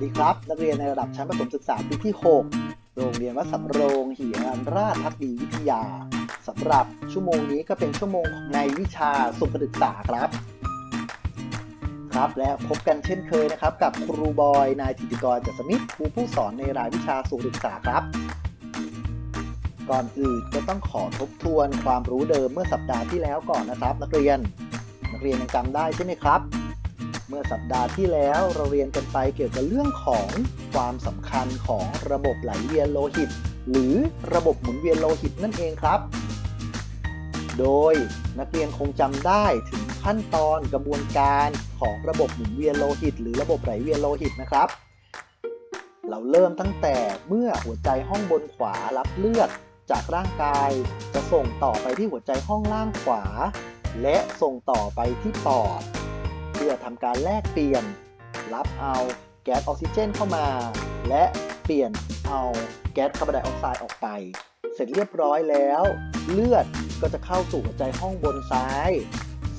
วัสดีครับ นักเรียนในระดับชั้นประถมศึกษาปีที่ 6 โรงเรียนวัดสำโรงหิรันราชพักดีวิทยาสำหรับชั่วโมงนี้ก็เป็นชั่วโมงในวิชาสุขศึกษาครับ ครับและพบกันเช่นเคยนะครับ กับครูบอยนายธิติกรจัสมิตรครูผู้สอนในรายวิชาสุขศึกษาครับ ก่อนอื่นก็ต้องขอทบทวนความรู้เดิมเมื่อสัปดาห์ที่แล้วก่อนนะครับ นักเรียน นักเรียนยังจำได้ใช่ไหมครับ เมื่อสัปดาห์ที่แล้วเราเรียนกันไปเกี่ยวกับเรื่องของความสำคัญของระบบไหลเวียนโลหิต หรือระบบหมุนเวียนโลหิตนั่นเองครับ โดยนักเรียนคงจำได้ถึงขั้นตอนกระบวนการของระบบหมุนเวียนโลหิต หรือระบบไหลเวียนโลหิตนะครับ เราเริ่มตั้งแต่เมื่อหัวใจห้องบนขวารับเลือดจากร่างกายจะส่งต่อไปที่หัวใจห้องล่างขวา และส่งต่อไปที่ปอด อทำการแลกเปลี่ยน รับเอาแก๊สออกซิเจนเข้ามา และเปลี่ยนเอาแก๊สคาร์บอนไดออกไซด์ออกไป เสร็จเรียบร้อยแล้ว เลือดก็จะเข้าสู่หัวใจห้องบนซ้าย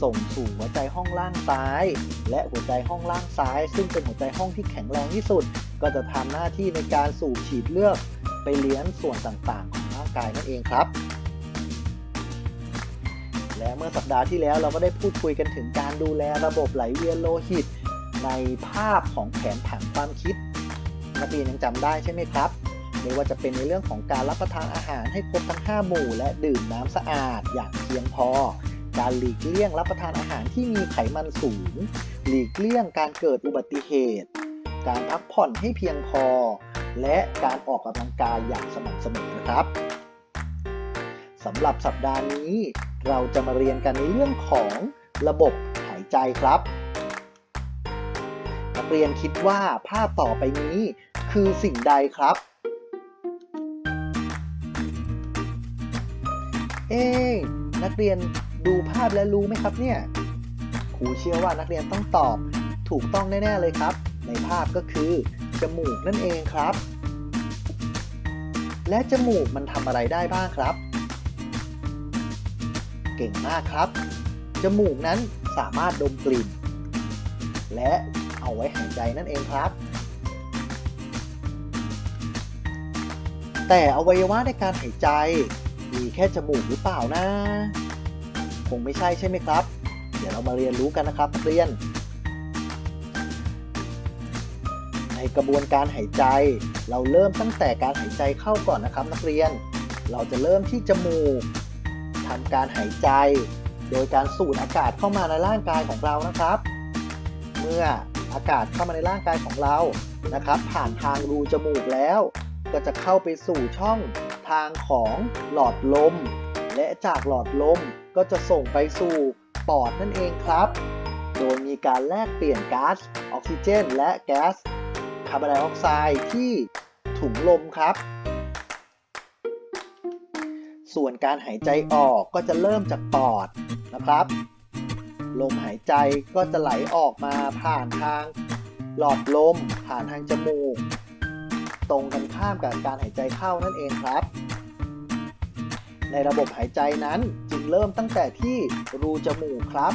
ส่งสู่หัวใจห้องล่างซ้าย และหัวใจห้องล่างซ้าย ซึ่งเป็นหัวใจห้องที่แข็งแรงที่สุด ก็จะทำหน้าที่ในการสูบฉีดเลือดไปเลี้ยงส่วนต่างๆ ของร่างกายนั่นเองครับ และเมื่อสัปดาห์ที่แล้วเราก็ได้พูดคุยกันถึงการดูแลระบบไหลเวียนโลหิต ในภาพของแผนผังความคิดนักเรียนยังจำได้ใช่ไหมครับไม่ว่าจะเป็นในเรื่องของการรับประทานอาหารให้ครบทั้ง 5 หมู่ และดื่มน้ำสะอาดอย่างเพียงพอ การหลีกเลี่ยงรับประทานอาหารที่มีไขมันสูง หลีกเลี่ยงการเกิดอุบัติเหตุ การพักผ่อนให้เพียงพอ และการออกกำลังกายอย่างสม่ำเสมอนะครับสำหรับสัปดาห์นี้ เราจะมาเรียนกันในเรื่องของระบบหายใจครับ นักเรียนคิดว่าภาพต่อไปนี้คือสิ่งใดครับ เอ๊นักเรียนดูภาพแล้วรู้ไหมครับเนี่ยครูเชื่อว่านักเรียนต้องตอบถูกต้องแน่ ๆ เลยครับ ในภาพก็คือ จมูกนั่นเองครับ และจมูกมันทำอะไรได้บ้างครับ ก่งมากครับ จมูกนั้นสามารถดมกลิ่น และเอาไว้หายใจนั่นเองครับ แต่อวัยวะในการหายใจ มีแค่จมูกหรือเปล่านะ คงไม่ใช่ใช่ไหมครับ เดี๋ยวเรามาเรียนรู้กันนะครับนักเรียน ในกระบวนการหายใจ เราเริ่มตั้งแต่การหายใจเข้าก่อนนะครับ นักเรียน เราจะเริ่มที่จมูก ทำการหายใจ โดยการสูดอากาศเข้ามาในร่างกายของเรานะครับ เมื่ออากาศเข้ามาในร่างกายของเรานะครับ ผ่านทางรูจมูกแล้ว ก็จะเข้าไปสู่ช่องทางของหลอดลม และจากหลอดลมก็จะส่งไปสู่ปอดนั่นเองครับ โดยมีการแลกเปลี่ยนก๊าซออกซิเจน และแก๊สคาร์บอนไดออกไซด์ที่ถุงลมครับ ส่วนการหายใจออกก็จะเริ่มจากปอดนะครับ ลมหายใจก็จะไหลออกมาผ่านทางหลอดลม ผ่านทางจมูก ตรงกันข้ามกับการหายใจเข้านั่นเองครับ ในระบบหายใจนั้นจึงเริ่มตั้งแต่ที่รูจมูกครับ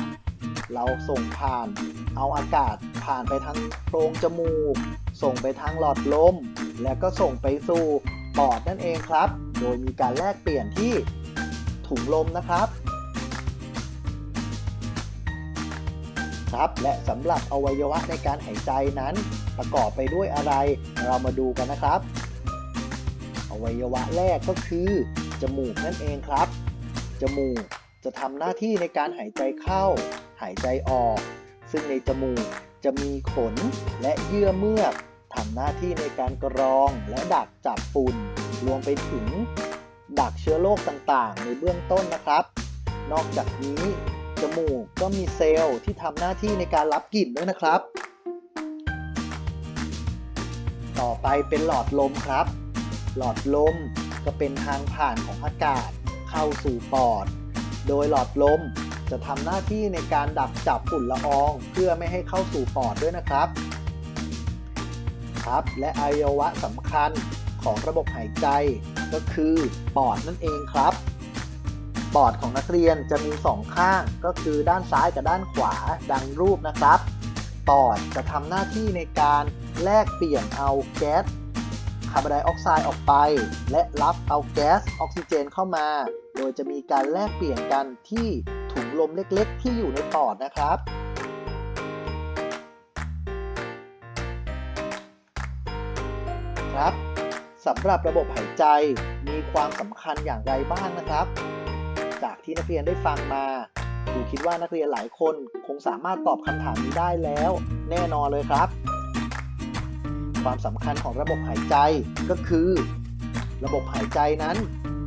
เราส่งผ่านเอาอากาศผ่านไปทางโพรงจมูก ส่งไปทางหลอดลม แล้วก็ส่งไปสู่ปอดนั่นเองครับ โดยมีการแลกเปลี่ยนที่ถุงลมนะครับครับและสำหรับอวัยวะในการหายใจนั้น ประกอบไปด้วยอะไรเรามาดูกันนะครับ อวัยวะแรกก็คือ จมูกนั่นเองครับ จมูกจะทำหน้าที่ในการหายใจเข้า หายใจออก ซึ่งในจมูกจะมีขนและเยื่อเมือกทำหน้าที่ในการกรองและดักจับฝุ่น รวมไปถึงดักเชื้อโรคต่างๆ ในเบื้องต้นนะครับ นอกจากนี้จมูกก็มีเซลล์ที่ทำหน้าที่ในการรับกลิ่นด้วยนะครับ ต่อไปเป็นหลอดลมครับ หลอดลมก็เป็นทางผ่านของอากาศเข้าสู่ปอด โดยหลอดลมจะทำหน้าที่ในการดักจับฝุ่นละออง เพื่อไม่ให้เข้าสู่ปอดด้วยนะครับ ครับ และอวัยวะสำคัญ ของระบบหายใจ ก็คือปอดนั่นเองครับ ปอดของนักเรียนจะมีสองข้างก็คือด้านซ้ายกับด้านขวาดังรูปนะครับ ปอดจะทำหน้าที่ในการแลกเปลี่ยนเอาแก๊สคาร์บอนไดออกไซด์ออกไป และรับเอาแก๊สออกซิเจนเข้ามา โดยจะมีการแลกเปลี่ยนกันที่ถุงลมเล็กๆ ที่อยู่ในปอดนะครับครับ สำหรับระบบหายใจมีความสำคัญอย่างไรบ้างนะครับ จากที่นักเรียนได้ฟังมาครูคิดว่านักเรียนหลายคนคงสามารถตอบคำถามนี้ได้แล้ว แน่นอนเลยครับ ความสำคัญของระบบหายใจก็คือ ระบบหายใจนั้น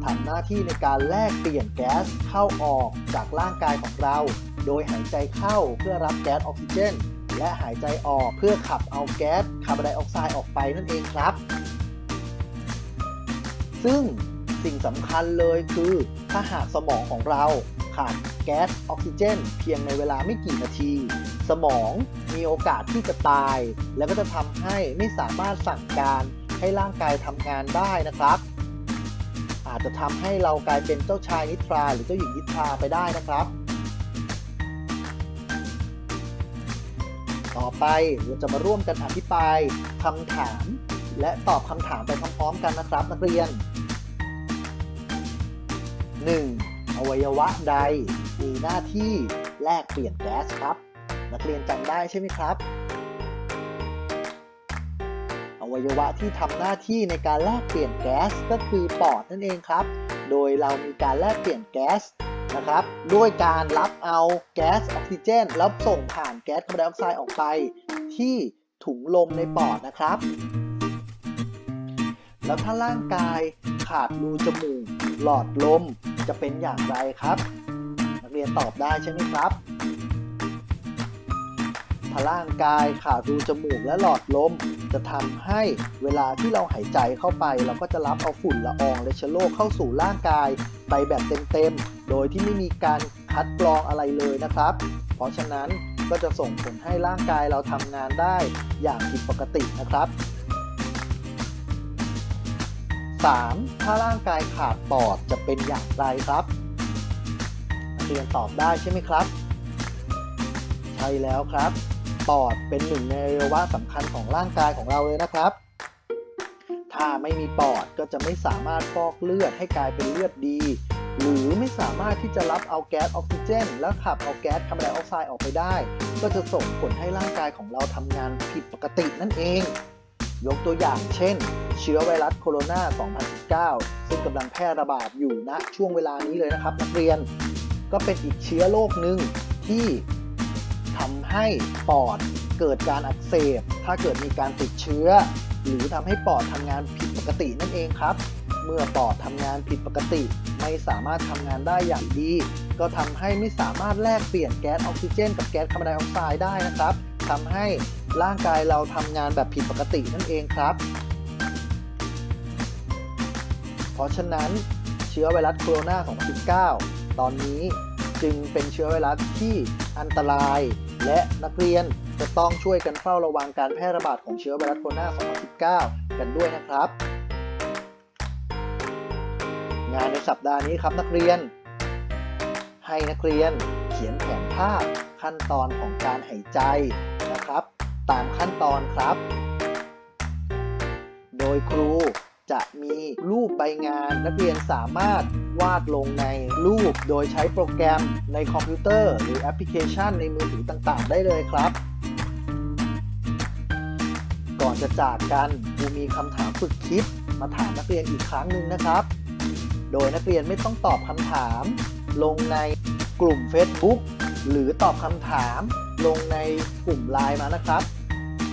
ทำหน้าที่ในการแลกเปลี่ยนแก๊สเข้าออกจากร่างกายของเรา โดยหายใจเข้าเพื่อรับแก๊สออกซิเจน และหายใจออกเพื่อขับเอาแก๊สคาร์บอนไดออกไซด์ออกไปนั่นเองครับ ซึ่งสิ่งสำคัญเลยคือถ้าหากสมองของเราขาดแก๊สออกซิเจน เพียงในเวลาไม่กี่นาที สมองมีโอกาสที่จะตาย แล้วก็จะทำให้ไม่สามารถสั่งการให้ร่างกายทำงานได้นะครับ อาจจะทำให้เรากลายเป็นเจ้าชายนิทรา หรือเจ้าหญิงนิทราไปได้นะครับ ต่อไปเราจะมาร่วมกันอภิปรายคำถาม และตอบคำถามไปพร้อมๆกันนะครับนักเรียน 1. อวัยวะใด มีหน้าที่แลกเปลี่ยนแก๊สครับ นักเรียนจำได้ใช่ไหมครับ อวัยวะที่ทำหน้าที่ในการแลกเปลี่ยนแก๊สก็คือปอดนั่นเองครับ โดยเรามีการแลกเปลี่ยนแก๊สนะครับด้วยการรับเอาแก๊สออกซิเจน แล้วส่งผ่านแก๊สคาร์บอนไดออกไซด์ออกไป ที่ถุงลมในปอดนะครับ แล้วถ้าร่างกายขาดรูจมูก หลอดลมจะเป็นอย่างไรครับ นักเรียนตอบได้ใช่ไหมครับ ถ้าร่างกายขาดรูจมูกและหลอดลม จะทำให้เวลาที่เราหายใจเข้าไป เราก็จะรับเอาฝุ่นละอองและเชื้อโรคเข้าสู่ร่างกายไปแบบเต็มๆ โดยที่ไม่มีการคัดกรองอะไรเลยนะครับ เพราะฉะนั้นก็จะส่งผลให้ร่างกายเราทำงานได้อย่างผิดปกตินะครับ 3. ถ้าร่างกายขาดปอดจะเป็นอย่างไรครับนักเรียนตอบได้ใช่ไหมครับ ใช่แล้วครับ ปอดเป็นหนึ่งในอวัยวะสำคัญของร่างกายของเราเลยนะครับ ถ้าไม่มีปอดก็จะไม่สามารถฟอกเลือดให้กลายเป็นเลือดดี หรือไม่สามารถที่จะรับเอาแก๊สออกซิเจน และขับเอาแก๊สคาร์บอนไดออกไซด์ออกไปได้ ก็จะส่งผลให้ร่างกายของเราทำงานผิดปกตินั่นเอง ยกตัวอย่างเช่น เชื้อไวรัสโคโรนา 2019 ซึ่งกำลังแพร่ระบาดอยู่ณช่วงเวลานี้เลยนะครับ นักเรียนก็เป็นอีกเชื้อโรคหนึ่งที่ทำให้ปอดเกิดการอักเสบ ถ้าเกิดมีการติดเชื้อ หรือทำให้ปอดทำงานผิดปกตินั่นเองครับ เมื่อปอดทำงานผิดปกติ ไม่สามารถทำงานได้อย่างดี ก็ทำให้ไม่สามารถแลกเปลี่ยนแก๊สออกซิเจน กับแก๊สคาร์บอนไดออกไซด์ได้นะครับ ทำให้ร่างกายเราทำงานแบบผิดปกตินั่นเองครับ เพราะฉะนั้นเชื้อไวรัสโคโรนา2019 ตอนนี้จึงเป็นเชื้อไวรัสที่อันตราย และนักเรียนจะต้องช่วยกันเฝ้าระวังการแพร่ระบาดของเชื้อไวรัสโคโรนา2019 กันด้วยนะครับ งานในสัปดาห์นี้ครับนักเรียน ให้นักเรียนเขียนแผนภาพขั้นตอนของการหายใจ ตามขั้นตอนครับ โดยครูจะมีรูปใบงานนักเรียนสามารถวาดลงในรูปโดยใช้โปรแกรมในคอมพิวเตอร์ หรือแอปพลิเคชันในมือถือต่างๆ ได้เลยครับ ก่อนจะจากกันครูมีคำถามฝึกคิดมาถามนักเรียนอีกครั้งหนึ่งนะครับ โดยนักเรียนไม่ต้องตอบคำถาม ลงในกลุ่ม Facebook หรือตอบคำถามลงในกลุ่มไลน์มานะครับ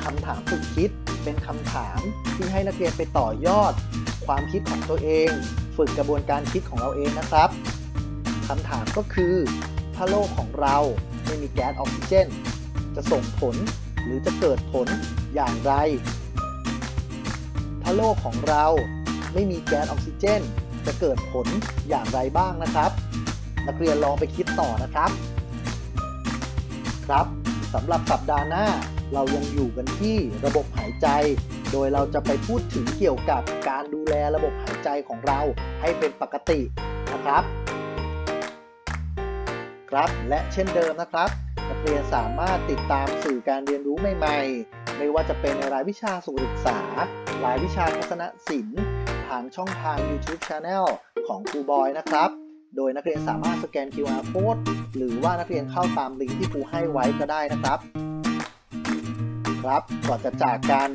คำถามฝึกคิด เป็นคำถามที่ให้นักเรียนไปต่อยอด ความคิดของตัวเอง ฝึกกระบวนการคิดของเราเองนะครับคำถามก็คือ ถ้าโลกของเราไม่มีแก๊สออกซิเจน จะส่งผลหรือจะเกิดผลอย่างไร ถ้าโลกของเราไม่มีแก๊สออกซิเจน จะเกิดผลอย่างไรบ้างนะครับ นักเรียนลองไปคิดต่อนะครับ ครับสำหรับสัปดาห์หน้า เรายังอยู่กันที่ระบบหายใจ โดยเราจะไปพูดถึงเกี่ยวกับการดูแลระบบหายใจของเราให้เป็นปกตินะครับ ครับและเช่นเดิมนะครับนักเรียนสามารถติดตามสื่อการเรียนรู้ใหม่ๆ ไม่ว่าจะเป็นในรายวิชาสุขศึกษา รายวิชาทัศนศิลป์ทางช่องทาง YouTube Channel ของครูบอยนะครับ โดยนักเรียนสามารถสแกน QR Code หรือว่านักเรียนเข้าตามลิงก์ที่ครูให้ไว้ก็ได้นะครับ ครับ ก่อนจะจากกัน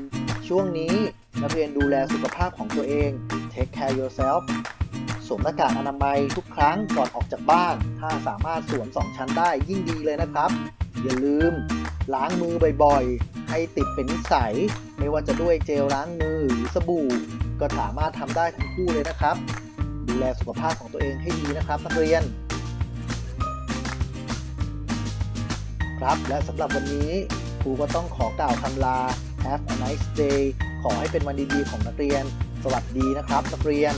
ช่วงนี้นักเรียนดูแลสุขภาพของตัวเอง Take care yourself สวมหน้ากากอนามัยทุกครั้งก่อนออกจากบ้าน ถ้าสามารถสวม2ชั้นได้ยิ่งดีเลยนะครับ อย่าลืม ล้างมือบ่อยๆ ให้ติดเป็นนิสัย ไม่ว่าจะด้วยเจลล้างมือหรือสบู่ ก็สามารถทำได้ทั้งคู่เลยนะครับ ดูแลสุขภาพของตัวเองให้ดีนะครับนักเรียน ครับและสำหรับวันนี้ ครูก็ต้องขอกล่าวคำลา Have a nice day ขอให้เป็นวันดีๆของนักเรียน สวัสดีนะครับนักเรียน